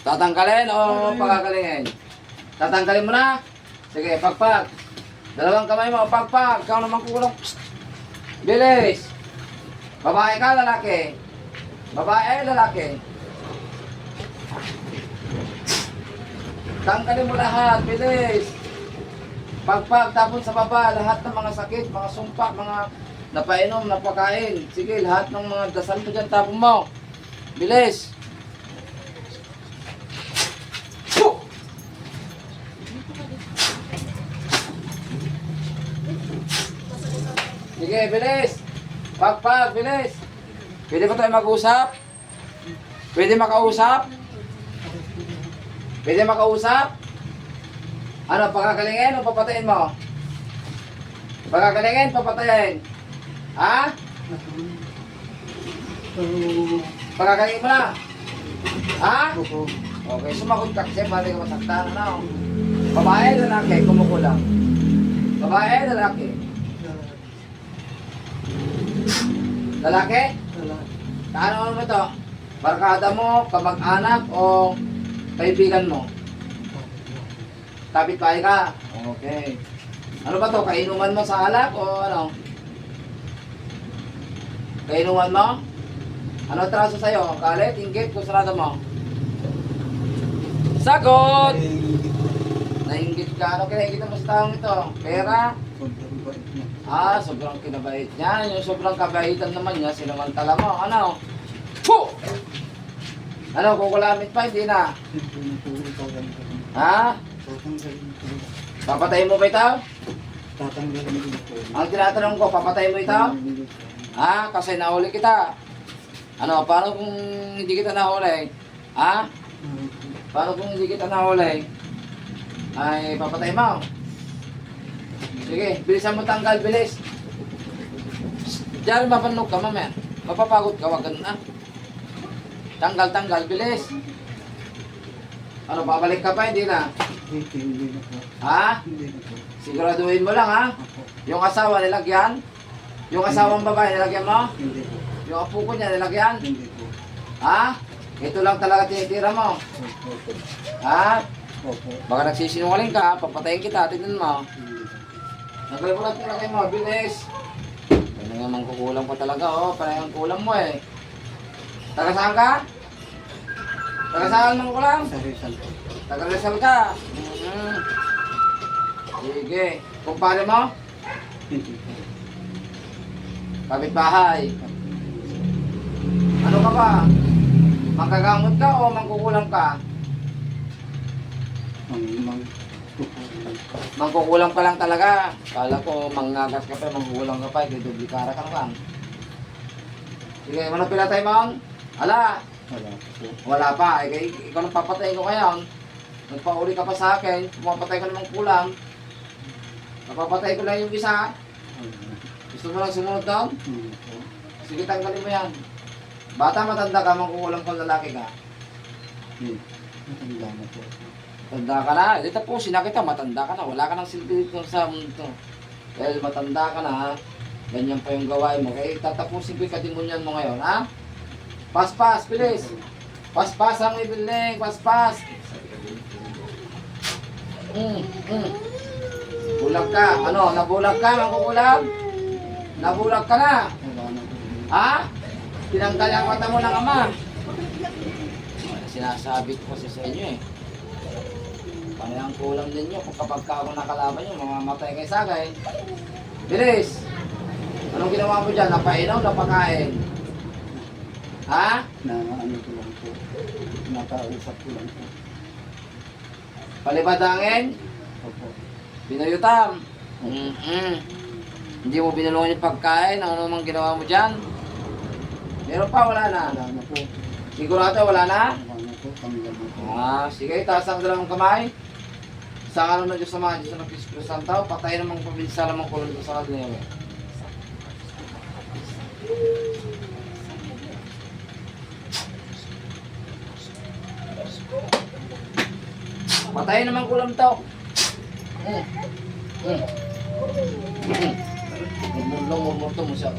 Tatanggalin o pagagalingin? Tatanggalin mo na? Sige, pagpag. Dalawang kamay mo, pagpag. Ikaw naman kukulong. Psst. Bilis. Babae ka, lalaki. Babae, lalaki. Tanggalin mo lahat, bilis. Pagpag, tapon sa baba, lahat ng mga sakit, mga sumpa, mga napainom, napakain. Sige, lahat ng mga dasal mo dyan, tapon mo. Bilis. Sige, bilis. Pagpag, bilis. Pwede ba tayo mag-usap? Pwede makausap? Pwede makausap? Ano, pagagalingin o papatayin mo? Pagagalingin, papatayin. Ha? Pagagalingin mo na. Ha? Okay, sumagot ka kasi pwede ka masaktan. Ano? Babae, lalaki, kumukulang. Babae, lalaki. Lalaki? Kaano ano mo to? Barkada mo, kamag-anak o kaibigan mo? Kapit-bahay ka? Okay. Ano ba to? Kainuman mo sa alak o ano? Kainuman mo? Ano traso sa'yo? Galit, inggit, kusarado mo? Sagot! Nainggit ka. Ano kinakita mo sa taong ito? Pera? Ah, sobrang kinabait niya. Yung sobrang kabaitan naman niya, sinamantala mo. Ano? Puh! Ano, kukulamit pa? Hindi na. Ha? Papatayin mo ba ito? Ang tinatanong ko, papatayin mo ito? Ha? Kasi nahuli kita. Ano, paano kung hindi kita nahuli? Ha? Paano kung hindi kita nahuli? Ay, papatayin mo. Sige, bilisan mo tanggal, bilis. Diyan, mapanog ka, mamaya. Mapapagod ka, wag ganun ah. Tanggal, tanggal, bilis. Ano, babalik ka pa, hindi na. Ha? Siguraduhin mo lang ha. Yung asawa nilagyan? Yung asawang babae nilagyan mo? Yung apo ko niya nilagyan? Ha? Ito lang talaga tinitira mo. Ha? Baka nagsisinungaling ka, papatayin kita, tignan mo. Nagal ko lang tinagay mo, bilis. Ano nga mang kukulang pa talaga, oh. Parang ang kulang mo eh. Taga saan ka? Taga saan mang kulang? Taga Rizal ka. Mm. Sige. Kumpare mo? Kapit-bahay. Ano ka ba? Manggagamot ka o mangkukulam ka? Mangkukulam ka lang talaga. Kala ko mangnagas ka pa, mangkukulam ka pa, dudublikara ka na lang. Sige, ano pinatay mo? Ala, wala pa. Eh, ikaw nang papatayin ko ngayon. Nagpauli ka pa sa akin, pumapatay ka namang kulang. Napapatay ko lang yung isa. Gusto mo lang sumunod doon? Sige, tanggalin mo yan. Bata matanda ka, mangkukulam kang lalaki ka. Tanda ka na. Dito po, sinakita, matanda ka na. Wala ka nang silbi dito sa mundo. Dahil matanda ka na, ha? Ganyan pa yung gawain mo. Kaya tatapusin ko yung katimunyan mo ngayon, ha? Paspas, bilis. Paspas ang ibiling, paspas. Mm, mm. Bulag ka. Ano, nabulag ka, mangkukulam? Nabulag ka na. Ha? Tinanggal ang mata mo ng ama. Sinasabi ko sa inyo eh. Panayang kulang ninyo kung kapag ka ako nakalaban nyo, mamamatay kay sagay. Bilis! Anong ginawa mo dyan? Napainom, napakain? Ha? na ano ko lang po, nakausap ko lang po. Palibadangin? Opo. Pinuyutam? Mm-mm. Hindi mo binulungan yung pagkain? Ano namang ginawa mo dyan? Meron pa, wala na. Wala na po. Sigurado, wala na? Wala na po. Tanggal na po. Ah, sige, taas ang dalawang kamay. Sa kanan ng Diyos sa mga Diyos na Espiritu Santo, patay namang pabinsa lamang kulong ko sa kanila. Patay naman kulam to. Mm. Mm. Mm. Murmulong, murmurto mo siya.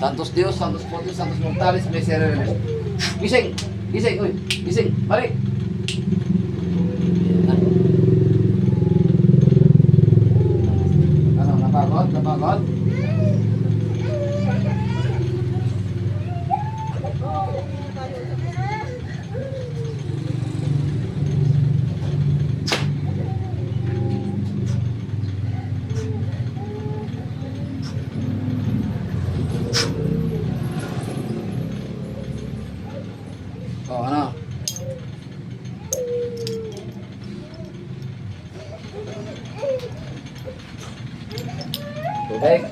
Santos Dios, Santos Potis, Santos Mortales, Misereres. Gising! Gising, uy. Gising. Balik. Yan na. Ano, napagod? Napagod? O, ano? Tubig.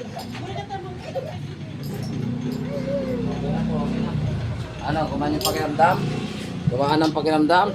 Ano, kumain yung pakiramdam? Kumaan ng pakiramdam?